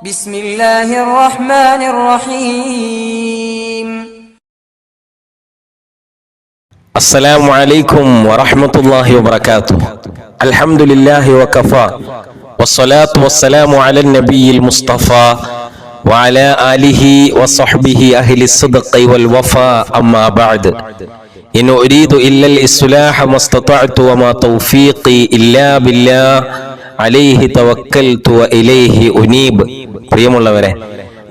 بسم الله الرحمن الرحيم. السلام عليكم ورحمة الله وبركاته. الحمد لله وكفى. والصلاة والسلام على النبي المصطفى وعلى آله وصحبه أهل الصدق والوفاء. أما بعد إن أريد إلا الإصلاح ما استطعت وما توفيقي إلا بالله عليه توكلت وإليه أنيب. പ്രിയമുള്ളവരെ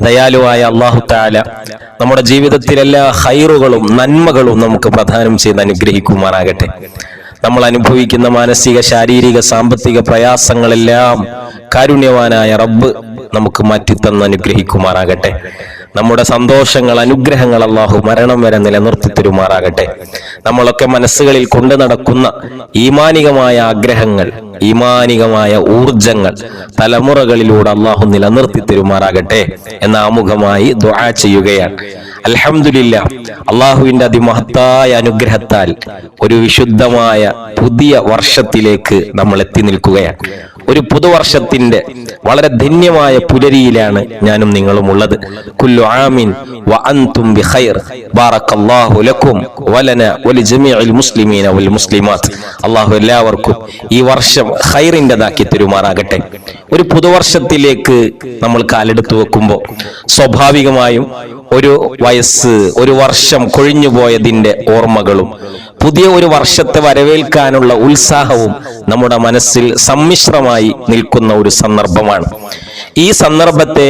ദയാലുവായ അള്ളാഹു താല നമ്മുടെ ജീവിതത്തിലെല്ലാ ഹൈറുകളും നന്മകളും നമുക്ക് പ്രദാനം ചെയ്ത് അനുഗ്രഹിക്കുമാറാകട്ടെ. നമ്മൾ അനുഭവിക്കുന്ന മാനസിക ശാരീരിക സാമ്പത്തിക പ്രയാസങ്ങളെല്ലാം കാരുണ്യവാനായ റബ്ബ് നമുക്ക് മാറ്റിത്തന്ന് അനുഗ്രഹിക്കുമാറാകട്ടെ. നമ്മുടെ സന്തോഷങ്ങൾ അനുഗ്രഹങ്ങൾ അള്ളാഹു മരണം വരെ നിലനിർത്തി തരുമാറാകട്ടെ. നമ്മളൊക്കെ മനസ്സുകളിൽ കൊണ്ടു നടക്കുന്ന ഈമാനികമായ ആഗ്രഹങ്ങൾ ഈമാനികമായ ഊർജങ്ങൾ തലമുറകളിലൂടെ അള്ളാഹു നിലനിർത്തി തരുമാറാകട്ടെ എന്ന ആമുഖമായി ദുആ ചെയ്യുകയാണ്. അൽഹംദുലില്ല അള്ളാഹുവിന്റെ അതിമഹത്തായ അനുഗ്രഹത്താൽ ഒരു വിശുദ്ധമായ പുതിയ വർഷത്തിലേക്ക് നമ്മൾ എത്തി നിൽക്കുകയാണ്. ഒരു പുതുവർഷത്തിന്റെ വളരെ ധന്യമായ പുലരിയിലാണ് ഞാനും നിങ്ങളും ഉള്ളത്. കുല്ലു ആമിൻ വ ബിഖൈർ ബാറക്കല്ലാഹു ലക്കും വലന വലിജമീഇൽ മുസ്ലിമീന വൽ മുസ്ലിമാത്ത്. അല്ലാഹു എല്ലാവർക്കും ഈ വർഷം ഖൈറിന്റെതാക്കി തരുമാറാകട്ടെ. ഒരു പുതുവർഷത്തിലേക്ക് നമ്മൾ കാലെടുത്തു വെക്കുമ്പോൾ സ്വാഭാവികമായും ഒരു വയസ്സ് ഒരു വർഷം കൊഴിഞ്ഞു പോയതിന്റെ ഓർമ്മകളും പുതിയ ഒരു വർഷത്തെ വരവേൽക്കാനുള്ള ഉത്സാഹവും നമ്മുടെ മനസ്സിൽ സമ്മിശ്രമായി നിൽക്കുന്ന ഒരു സന്ദർഭമാണ്. ഈ സന്ദർഭത്തെ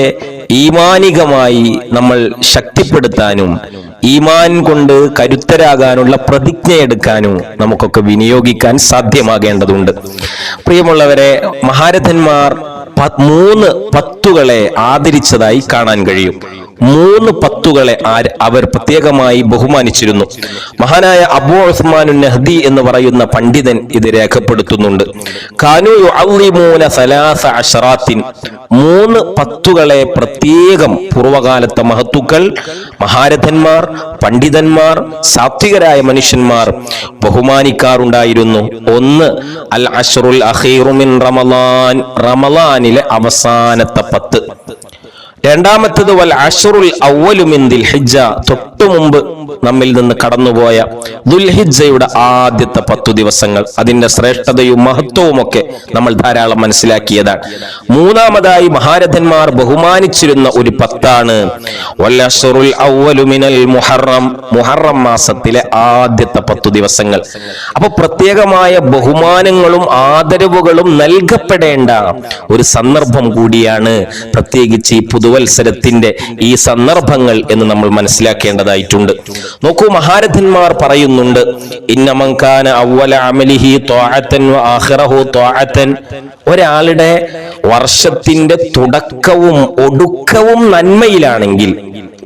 ഈമാനികമായി നമ്മൾ ശക്തിപ്പെടുത്താനും ഈമാൻ കൊണ്ട് കരുത്തരാകാനുള്ള പ്രതിജ്ഞയെടുക്കാനും നമുക്കൊക്കെ വിനിയോഗിക്കാൻ സാധ്യമാകേണ്ടതുണ്ട്. പ്രിയമുള്ളവരെ മഹാരഥന്മാർ മൂന്ന് പത്തുകളെ ആദരിച്ചതായി കാണാൻ കഴിയും. മൂന്ന് പത്തുകളെ അവർ പ്രത്യേകമായി ബഹുമാനിച്ചിരുന്നു. മഹാനായ അബു ഉസ്മാനു നഹ്ദി എന്ന് പറയുന്ന പണ്ഡിതൻ ഇത് രേഖപ്പെടുത്തുന്നുണ്ട്. കാനു യുഅല്ലിമൂന സലാസ മൂന്ന് പത്തുകളെ പ്രത്യേകം പൂർവകാലത്തെ മഹത്തുക്കൾ മഹാരഥന്മാർ പണ്ഡിതന്മാർ സാത്വികരായ മനുഷ്യന്മാർ ബഹുമാനിക്കാറുണ്ടായിരുന്നു. ഒന്ന് അൽ അഷറുൽ അഖീറു റമലാൻ റമലാനിലെ അവസാനത്തെ പത്ത്. രണ്ടാമത്തത് വൽ അഷറുൽ അവ്വലു മിൻ ദിൽഹിജ്ജ. തൊട്ടു മുമ്പ് നമ്മിൽ നിന്ന് കടന്നുപോയ ദുൽഹിജയുടെ ആദ്യത്തെ പത്തു ദിവസങ്ങൾ. അതിന്റെ ശ്രേഷ്ഠതയും മഹത്വവും ഒക്കെ നമ്മൾ ധാരാളം മനസ്സിലാക്കിയതാണ്. മൂന്നാമതായി മഹാരഥന്മാർ ബഹുമാനിച്ചിരുന്ന ഒരു പത്താണ് മുഹറം മുഹറം മാസത്തിലെ ആദ്യത്തെ പത്തു ദിവസങ്ങൾ. അപ്പൊ പ്രത്യേകമായ ബഹുമാനങ്ങളും ആദരവുകളും നൽകപ്പെടേണ്ട ഒരു സന്ദർഭം കൂടിയാണ് പ്രത്യേകിച്ച് ഈ പുതുവത്സരത്തിന്റെ ഈ സന്ദർഭങ്ങൾ എന്ന് നമ്മൾ മനസ്സിലാക്കേണ്ടതായിട്ടുണ്ട്. നോക്കൂ മഹാരഥന്മാർ പറയുന്നുണ്ട് ഇന്നമങ്കാന ഒരാളുടെ വർഷത്തിന്റെ തുടക്കവും ഒടുക്കവും നന്മയിലാണെങ്കിൽ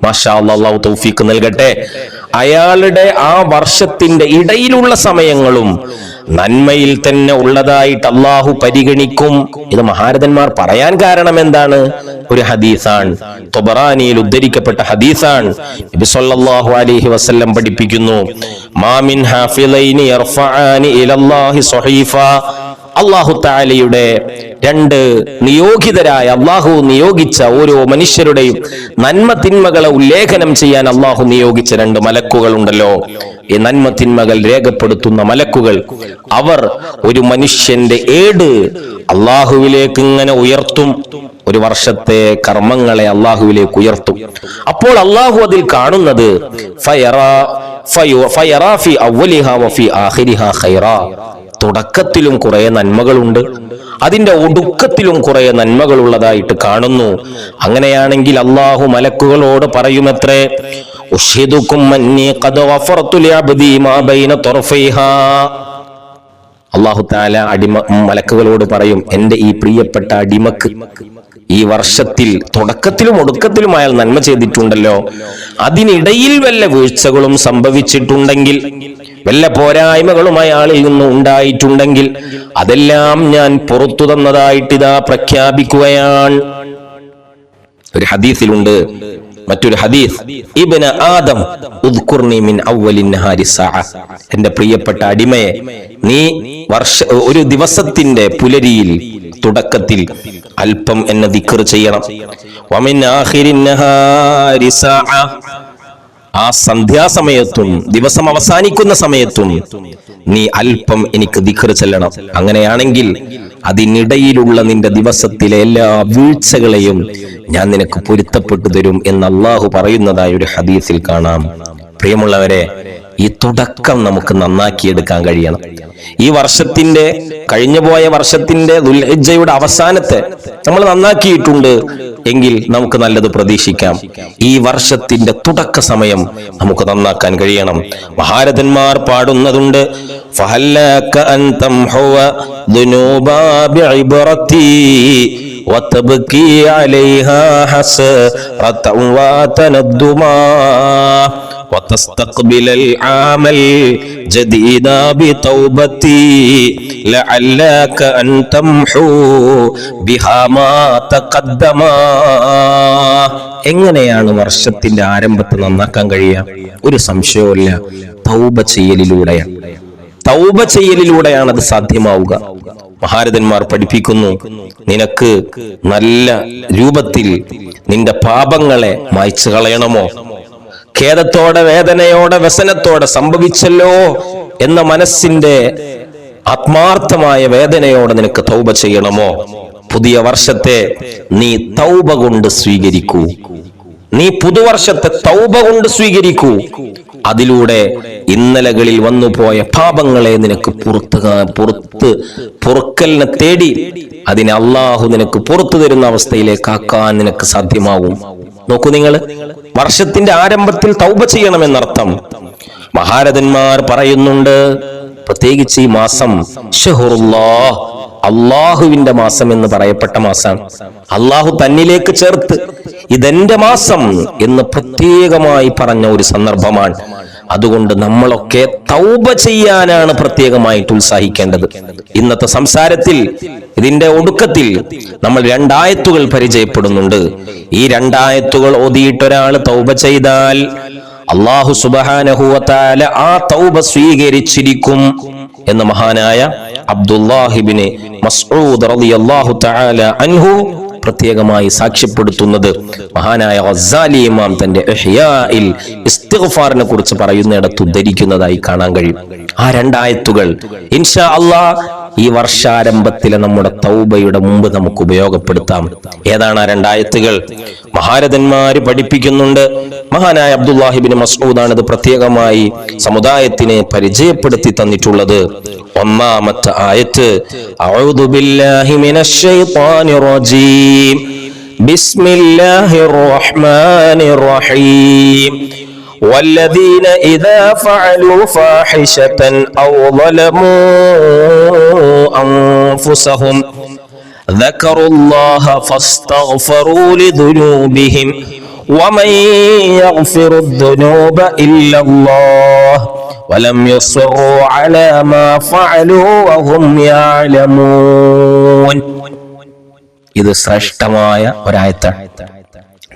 മാഷാ അള്ളാഹു തൗഫീഖ് നൽകട്ടെ. അയാളുടെ ആ വർഷത്തിന്റെ ഇടയിലുള്ള സമയങ്ങളും നന്മയിൽ തന്നെ ഉള്ളതായിട്ട് അള്ളാഹു പരിഗണിക്കും. ഇത് മഹാരഥന്മാർ പറയാൻ കാരണം എന്താണ്? ഒരു ഹദീസാണ്. തൊബറാനിയിൽ ഉദ്ധരിക്കപ്പെട്ട ഹദീസാണ്. നബി സല്ലല്ലാഹു അലൈഹി വസല്ലം പഠിപ്പിക്കുന്നു മാമിൻ ഹാഫിളൈനി യർഫഅനി ഇലല്ലാഹി സ്വഹീഫ. അള്ളാഹു താലയുടെ രണ്ട് നിയോഗിതരായ അള്ളാഹു നിയോഗിച്ച ഓരോ മനുഷ്യരുടെയും നന്മ തിന്മകളെ ഉല്ലേഖനം ചെയ്യാൻ അള്ളാഹു നിയോഗിച്ച രണ്ട് മലക്കുകൾ ഉണ്ടല്ലോ ഈ നന്മ തിന്മകൾ രേഖപ്പെടുത്തുന്ന മലക്കുകൾ അവർ ഒരു മനുഷ്യന്റെ ഏട് അള്ളാഹുവിലേക്ക് ഇങ്ങനെ ഉയർത്തും. ഒരു വർഷത്തെ കർമ്മങ്ങളെ അള്ളാഹുവിലേക്ക് ഉയർത്തും. അപ്പോൾ അള്ളാഹു അതിൽ കാണുന്നത് ഫയറ ഫയറ ഫയറാ ഫി അവ്വലിഹാ വഫി ആഖിരിഹാ ഖൈറാ. തുടക്കത്തിലും കുറെ നന്മകളുണ്ട്. അതിന്റെ ഒടുക്കത്തിലും കുറെ നന്മകളുള്ളതായിട്ട് കാണുന്നു. അങ്ങനെയാണെങ്കിൽ അള്ളാഹു മലക്കുകളോട് പറയുമത്രേ അള്ളാഹു താല അടിമ മലക്കുകളോട് പറയും എന്റെ ഈ പ്രിയപ്പെട്ട അടിമക്ക് ഈ വർഷത്തിൽ തുടക്കത്തിലും ഒടുക്കത്തിലും അയാൾ നന്മ ചെയ്തിട്ടുണ്ടല്ലോ. അതിനിടയിൽ വല്ല വീഴ്ചകളും സംഭവിച്ചിട്ടുണ്ടെങ്കിൽ വല്ല പോരായ്മകളും അയാളിൽ നിന്ന് ഉണ്ടായിട്ടുണ്ടെങ്കിൽ അതെല്ലാം ഞാൻ പുറത്തു തന്നതായിട്ട് ഇതാ പ്രഖ്യാപിക്കുകയാണ്. ഒരു ഹദീസിലുണ്ട്. മറ്റൊരു ഹദീസ് ഇബ്ന ആദം മിൻ എന്റെ പ്രിയപ്പെട്ട അടിമയെ നീ വർഷ ഒരു ദിവസത്തിന്റെ പുലരിയിൽ തുടക്കത്തിൽ അല്പം എന്നെ ദിക്കർ ചെയ്യണം. വമിൻ സാഅ. ആ സന്ധ്യാസമയത്തും ദിവസം അവസാനിക്കുന്ന സമയത്തും നീ അല്പം എനിക്ക് ദിഖർ ചെല്ലണം. അങ്ങനെയാണെങ്കിൽ അതിനിടയിലുള്ള നിന്റെ ദിവസത്തിലെ എല്ലാ വീഴ്ചകളെയും ഞാൻ നിനക്ക് പൊരുത്തപ്പെട്ടു തരും എന്ന് അള്ളാഹു പറയുന്നതായ ഒരു ഹദീസിൽ കാണാം. പ്രിയമുള്ളവരെ ഈ തുടക്കം നമുക്ക് നന്നാക്കിയെടുക്കാൻ കഴിയണം. ഈ വർഷത്തിന്റെ കഴിഞ്ഞു പോയ വർഷത്തിന്റെ ദുൽഹജ്ജയുടെ അവസാനത്തെ നമ്മൾ നന്നാക്കിയിട്ടുണ്ട് എങ്കിൽ നമുക്ക് നല്ലത് പ്രതീക്ഷിക്കാം. ഈ വർഷത്തിന്റെ തുടക്ക സമയം നമുക്ക് നന്നാക്കാൻ കഴിയണം. മഹാരഥന്മാർ പാടുന്നതുണ്ട്. ഫഹല്ലക അൻ തംഹുവ ദുനൂബ ബിഇബ്റത്തി وتبكي عليها حسرة وتندما وتستقبل العام الجديد بتوبتي لعلك أن تمحو بها ما تقدما എങ്ങനെയാണ് വർഷത്തിന്റെ ആരംഭത്തെ നന്നാക്കാൻ കഴിയുക ഒരു സംശയവുമില്ല തൗബ ചെയ്യലിലൂടെയാണ് തൗബ ചെയ്യലിലൂടെയാണ് അത് സാധ്യമാവുക. മഹാരഥന്മാർ പഠിപ്പിക്കുന്നു നിനക്ക് നല്ല രൂപത്തിൽ നിന്റെ പാപങ്ങളെ മായ്ച്ചു കളയണമോ? ഖേദത്തോടെ വേദനയോടെ വ്യസനത്തോടെ സംഭവിച്ചല്ലോ എന്ന മനസ്സിന്റെ ആത്മാർത്ഥമായ വേദനയോടെ നിനക്ക് തൗബ ചെയ്യണമോ? പുതിയ വർഷത്തെ നീ തൗബ കൊണ്ട് സ്വീകരിക്കൂ. നീ പുതുവർഷത്തെ തൗബ കൊണ്ട് സ്വീകരിക്കൂ. അതിലൂടെ ഇന്നലകളിൽ വന്നുപോയ പാപങ്ങളെ നിനക്ക് പുറത്ത് പുറത്ത് പൊറുക്കലിനെ തേടി അതിനെ അള്ളാഹു നിനക്ക് പുറത്തു തരുന്ന അവസ്ഥയിലേക്ക് ആക്കാൻ നിനക്ക് സാധ്യമാവും. നോക്കൂ നിങ്ങൾ വർഷത്തിന്റെ ആരംഭത്തിൽ തൗബ ചെയ്യണമെന്നർത്ഥം മഹാരഥന്മാർ പറയുന്നുണ്ട് പ്രത്യേകിച്ച് ഈ മാസം അള്ളാഹുവിന്റെ മാസം എന്ന് പറയപ്പെട്ട മാസം അള്ളാഹു തന്നിലേക്ക് ചേർത്ത് ഇതെന്റെ മാസം എന്ന് പ്രത്യേകമായി പറഞ്ഞ ഒരു സന്ദർഭമാണ്. അതുകൊണ്ട് നമ്മളൊക്കെ തൗബ ചെയ്യാനാണ് പ്രത്യേകമായിട്ട് ഉത്സാഹിക്കേണ്ടത്. ഇന്നത്തെ സംസാരത്തിൽ ഇതിന്റെ ഒടുക്കത്തിൽ നമ്മൾ രണ്ടായത്തുകൾ പരിചയപ്പെടുന്നുണ്ട്. ഈ രണ്ടായത്തുകൾ ഓതിയിട്ടൊരാൾ തൗബ ചെയ്താൽ അള്ളാഹു സുബാനഹുവത്താല ആ തൗബ സ്വീകരിച്ചിരിക്കും എന്ന് മഹാനായ അബ്ദുല്ലാഹിബിന് മസ്ഊദ് റളിയല്ലാഹു തആല അൻഹു പ്രത്യേകമായി സാക്ഷ്യപ്പെടുത്തുന്നത്. മഹാനായ ഗസാലി ഇമാം തന്റെ ഇസ്തിഗ്ഫാറിനെ കുറിച്ച് പറയുന്നിടത്ത് ഉദ്ധരിക്കുന്നതായി കാണാൻ കഴിയും. ആ രണ്ടായത്തുകൾ ഇൻഷാ അള്ളാഹ് ഈ വർഷാരംഭത്തിലെ നമ്മുടെ തൗബയുടെ മുമ്പ് നമുക്ക് ഉപയോഗപ്പെടുത്താം ഏതാണ് ആ രണ്ടായത്തുകൾ മഹാരഥന്മാര് പഠിപ്പിക്കുന്നുണ്ട് മഹാനായ അബ്ദുല്ലാഹിബിൻ മസൂദാണ് ഇത് പ്രത്യേകമായി സമുദായത്തിനെ പരിചയപ്പെടുത്തി തന്നിട്ടുള്ളത് ഒന്നാമത്തെ ആയത്ത് അഊദു ബില്ലാഹി മിനശ് ശൈത്വാനിർ റജീം ബിസ്മില്ലാഹിർ റഹ്മാനിർ റഹീം والذين إذا فعلوا فاحشة أو ظلموا أنفسهم ذكروا الله فاستغفروا لذنوبهم ومن يغفر الذنوب إلا الله ولم يصروا على ما فعلوا وهم يعلمون ഇത് ശ്രേഷ്ഠമായ ഒരായത്താണ്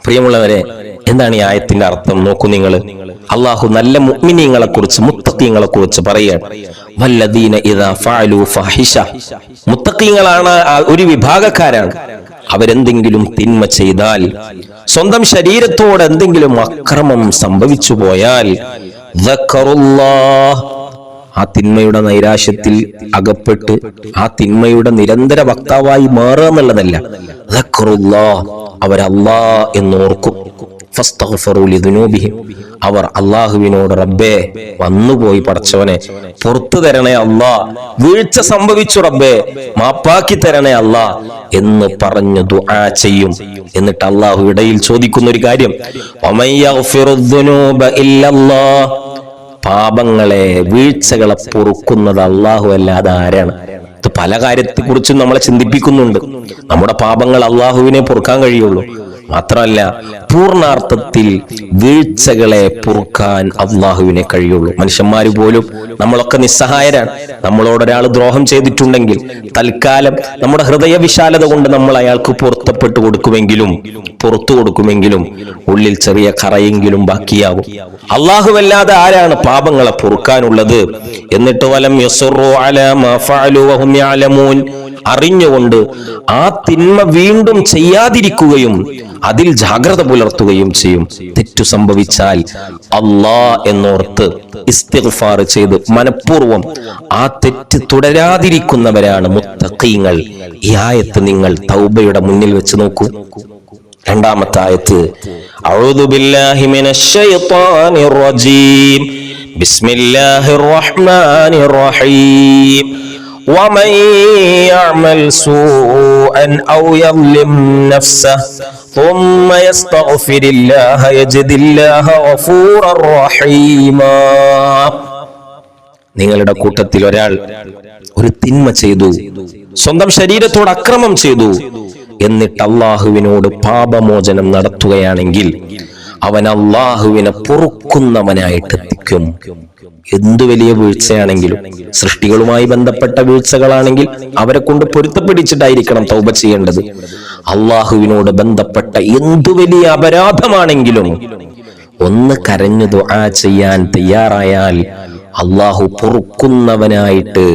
പ്രിയമുള്ളവരെ എന്താണ് ഈ ആയത്തിന്റെ അർത്ഥം നോക്കൂ നിങ്ങൾ അള്ളാഹു നല്ല മുഅ്മിനീങ്ങളെ കുറിച്ച് മുത്തക്കീങ്ങളെ കുറിച്ച് പറയുകയാണ് മുത്തക്കീങ്ങളാണ് ഒരു വിഭാഗക്കാരാണ്. അവരെന്തെങ്കിലും തിന്മ ചെയ്താൽ സ്വന്തം ശരീരത്തോട് എന്തെങ്കിലും അക്രമം സംഭവിച്ചു പോയാൽ ആ തിന്മയുടെ നൈരാശ്യത്തിൽ അകപ്പെട്ട് ആ തിന്മയുടെ നിരന്തര വക്താവായി മാറുക എന്നുള്ളതല്ല. അവരല്ലാ എന്നോർക്കും. അവർ അള്ളാഹുവിനോട് റബ്ബേ വന്നുപോയി പടച്ചവനെ പുറത്തു തരണേ അല്ലാ വീഴ്ച സംഭവിച്ചു റബ്ബേ മാപ്പാക്കി തരണേ അല്ലാ എന്ന് പറഞ്ഞു ദുആ ചെയ്യും. എന്നിട്ട് അള്ളാഹു ഇടയിൽ ചോദിക്കുന്ന ഒരു കാര്യം പാപങ്ങളെ വീഴ്ചകളെ പൊറുക്കുന്നത് അള്ളാഹു അല്ലാതെ ആരാണ്? ഇത് പല കാര്യത്തെ കുറിച്ചും നമ്മളെ ചിന്തിപ്പിക്കുന്നുണ്ട്. നമ്മുടെ പാപങ്ങൾ അള്ളാഹുവിനെ പൊറുക്കാൻ കഴിയുള്ളൂ. മാത്രമല്ല പൂർണാർത്ഥത്തിൽ വീഴ്ചകളെ പൊറുക്കാൻ അള്ളാഹുവിനെ കഴിയുള്ളൂ. മനുഷ്യന്മാർ പോലും നമ്മളൊക്കെ നിസ്സഹായരാണ്. നമ്മളോട് ഒരാൾ ദ്രോഹം ചെയ്തിട്ടുണ്ടെങ്കിൽ തൽക്കാലം നമ്മുടെ ഹൃദയ വിശാലത കൊണ്ട് നമ്മൾ അയാൾക്ക് പൊരുത്തപ്പെട്ടു കൊടുക്കുമെങ്കിലും പുറത്തു കൊടുക്കുമെങ്കിലും ഉള്ളിൽ ചെറിയ കറയെങ്കിലും ബാക്കിയാവും. അള്ളാഹുവല്ലാതെ ആരാണ് പാപങ്ങളെ പൊറുക്കാനുള്ളത്? എന്നിട്ട് വലം അറിഞ്ഞുകൊണ്ട് ആ തിന്മ വീണ്ടും ചെയ്യാതിരിക്കുകയും അതിൽ ജാഗ്രത പുലർത്തുകയും ചെയ്യും തെറ്റു സംഭവിച്ചാൽ അല്ലാ എന്നോർത്ത് ഇസ്തിഗ്ഫാർ ചെയ്ത് മനഃപൂർവ്വം ആ തെറ്റ് തുടരാതിരിക്കുന്നവരാണ് മുത്തഖീങ്ങൾ ഈ ആയത്ത് നിങ്ങൾ തൗബയുടെ മുന്നിൽ വെച്ച് നോക്കൂ രണ്ടാമത്തെ ആയത്ത് അഊദു ബില്ലാഹി മിനശ് ശൈത്വാനിർ റജീം ബിസ്മില്ലാഹിർ റഹ്മാനിർ റഹീം ومن يعمل سوءا أو يظلم نفسه ثم يستغفر الله يجد الله غفورا رحيما നിങ്ങളുടെ കൂട്ടത്തിൽ ഒരാൾ ഒരു തിന്മ ചെയ്തു സ്വന്തം ശരീരത്തോട് അക്രമം ചെയ്തു എന്നിട്ട് അള്ളാഹുവിനോട് പാപമോചനം നടത്തുകയാണെങ്കിൽ അവൻ അള്ളാഹുവിനെ പൊറുക്കുന്നവനായിട്ട് എത്തിക്കും എന്തു വലിയ വീഴ്ചയാണെങ്കിലും സൃഷ്ടികളുമായി ബന്ധപ്പെട്ട വീഴ്ചകളാണെങ്കിൽ അവരെ കൊണ്ട് പൊരുത്തപ്പിടിച്ചിട്ടായിരിക്കണം തൗബ ചെയ്യേണ്ടത് അള്ളാഹുവിനോട് ബന്ധപ്പെട്ട എന്തു വലിയ അപരാധമാണെങ്കിലും ഒന്ന് കരഞ്ഞു ദുആ ചെയ്യാൻ തയ്യാറായാൽ അള്ളാഹു പൊറുക്കുന്നവനായിട്ട്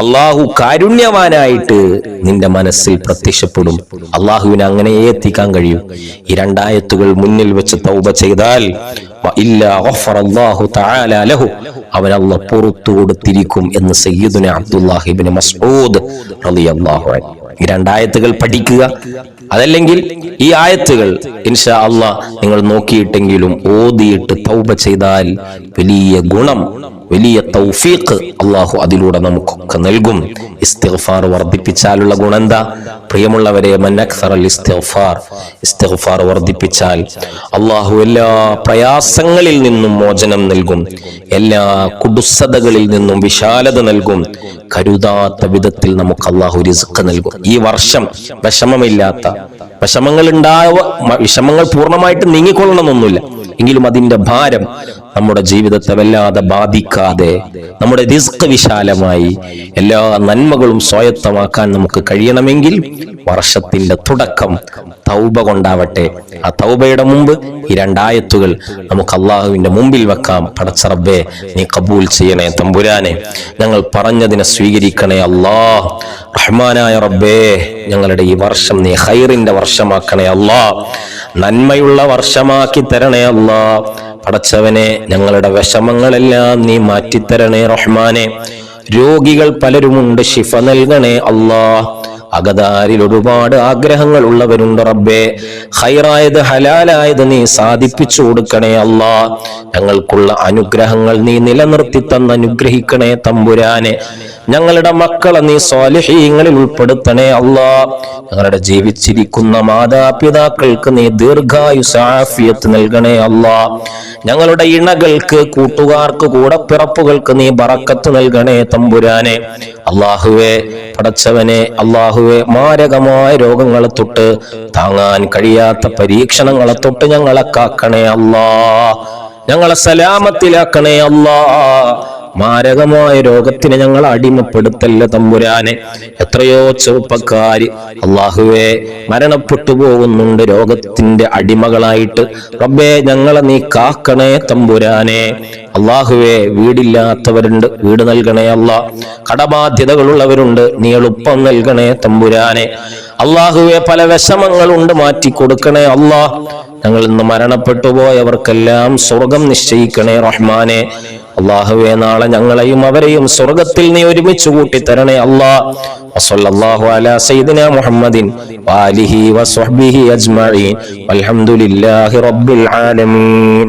അള്ളാഹു കാരുണ്യവാനായിട്ട് നിന്റെ മനസ്സിൽ പ്രത്യക്ഷപ്പെടും. അള്ളാഹുവിനെ അങ്ങനെ എത്തിക്കാൻ കഴിയും. ഈ രണ്ടായത്തുകൾ മുന്നിൽ വെച്ച് തൗബ ചെയ്താൽ അവൻ അള്ളാഹ് പുറത്തു കൊടുത്തിരിക്കും എന്ന് സയ്യിദുന അബ്ദുല്ലാഹിബ്നു മസ്ഊദ് റളിയല്ലാഹു അൻഹു. ഈ രണ്ടായത്തുകൾ പഠിക്കുക. അതല്ലെങ്കിൽ ഈ ആയത്തുകൾ ഇൻഷാ അള്ളാ നിങ്ങൾ നോക്കിയിട്ടെങ്കിലും ഓതിയിട്ട് തൗബ ചെയ്താൽ വലിയ ഗുണം. വലിയ തൗഫീഖ് അള്ളാഹു അതിലൂടെ നമുക്കൊക്കെ നൽകും. ഇസ്തിഗ്ഫാർ വർദ്ധിപ്പിച്ചാലുള്ള ഗുണം എന്താ പ്രിയമുള്ളവരെ ഇസ്തിഗ്ഫാർ ഇസ്തിഗ്ഫാർ വർദ്ധിപ്പിച്ചാൽ അള്ളാഹു എല്ലാ പ്രയാസങ്ങളിൽ നിന്നും മോചനം നൽകും. എല്ലാ കുടുസതകളിൽ നിന്നും വിശാലത നൽകും. കരുതാത്ത വിധത്തിൽ നമുക്ക് അള്ളാഹു റിസ്ക് നൽകും. ഈ വർഷം വിഷമമില്ലാത്ത വിഷമങ്ങൾ ഉണ്ടാവ വിഷമങ്ങൾ പൂർണമായിട്ട് നീങ്ങിക്കൊള്ളണമെന്നൊന്നുമില്ല. എങ്കിലും അതിന്റെ ഭാരം നമ്മുടെ ജീവിതത്തെ വല്ലാതെ ബാധിക്കാതെ നമ്മുടെ റിസ്ക് വിശാലമായി എല്ലാ നന്മകളും സ്വായത്തമാക്കാൻ നമുക്ക് കഴിയണമെങ്കിൽ വർഷത്തിന്റെ തുടക്കം തൗബ കൊണ്ടാവട്ടെ. ആ തൗബയുടെ മുമ്പ് ഈ രണ്ടായത്തുകൾ നമുക്ക് അള്ളാഹുവിന്റെ മുമ്പിൽ വെക്കാം. പടച്ചറബേ നീ കബൂൽ ചെയ്യണേ തമ്പുരാനെ. ഞങ്ങൾ പറഞ്ഞതിനെ സ്വീകരിക്കണേ അള്ളാ റഹ്മാനായ റബ്ബേ ഞങ്ങളുടെ ഈ വർഷം നീ ഹൈറിന്റെ വർഷമാക്കണേ അള്ളാ നന്മയുള്ള വർഷമാക്കി തരണേ അല്ലാ. പടച്ചവനെ ഞങ്ങളുടെ വിഷമങ്ങളെല്ലാം നീ മാറ്റിത്തരണേ റഹ്മാനെ. രോഗികൾ പലരുമുണ്ട് ശിഫ നൽകണേ അല്ലാ. അകതാരിൽ ഒരുപാട് ആഗ്രഹങ്ങൾ ഉള്ളവരുണ്ട് റബ്ബേ. ഹൈറായത് ഹലാലായത് നീ സാധിപ്പിച്ചു കൊടുക്കണേ അല്ലാ. ഞങ്ങൾക്കുള്ള അനുഗ്രഹങ്ങൾ നീ നിലനിർത്തി തന്ന് അനുഗ്രഹിക്കണേ തമ്പുരാനെ. ഞങ്ങളുടെ മക്കളെ നീ സ്വാലിഹീങ്ങളിൽ ഉൾപ്പെടുത്തണേ അല്ലാ. ഞങ്ങളുടെ ജീവിച്ചിരിക്കുന്ന മാതാപിതാക്കൾക്ക് നീ ദീർഘായുസാഫിയത്ത് നൽകണേ അല്ലാ. ഞങ്ങളുടെ ഇണകൾക്ക് കൂട്ടുകാർക്ക് കൂടപ്പിറപ്പുകൾക്ക് നീ ബറക്കത്ത് നൽകണേ തമ്പുരാനെ. അള്ളാഹുവെ പടച്ചവനെ അള്ളാഹുവെ മാരകമായ രോഗങ്ങളെ തൊട്ട് താങ്ങാൻ കഴിയാത്ത പരീക്ഷണങ്ങളെ തൊട്ട് ഞങ്ങളെ കാക്കണേ അല്ലാ. ഞങ്ങളെ സലാമത്തിലാക്കണേ അല്ലാ. മാരകമായ രോഗത്തിന് ഞങ്ങൾ അടിമപ്പെടുത്തല്ല തമ്പുരാനെ? എത്രയോ ചെറുപ്പക്കാര് അള്ളാഹുവെ മരണപ്പെട്ടു പോകുന്നുണ്ട് രോഗത്തിന്റെ അടിമകളായിട്ട്. റബ്ബേ ഞങ്ങളെ നീ കാക്കണേ തമ്പുരാനെ. അള്ളാഹുവെ വീടില്ലാത്തവരുണ്ട് വീട് നൽകണേ അല്ല കടബാധ്യതകളുള്ളവരുണ്ട് നീ എളുപ്പം നൽകണേ തമ്പുരാനെ. അള്ളാഹുവെ പല വിഷമങ്ങളുണ്ട് മാറ്റി കൊടുക്കണേ അല്ല ഞങ്ങൾ ഇന്ന് മരണപ്പെട്ടു പോയവർക്കെല്ലാം സ്വർഗം നിശ്ചയിക്കണേ റഹ്മാനെ. അള്ളാഹുവെ നാളെ ഞങ്ങളെയും അവരെയും സ്വർഗത്തിൽ നീ ഒരുമിച്ച് കൂട്ടി തരണേ സയ്യിദിന മുഹമ്മദിൻ വാലിഹി അൽഹംദുലില്ലാഹി റബ്ബിൽ ആലമീൻ.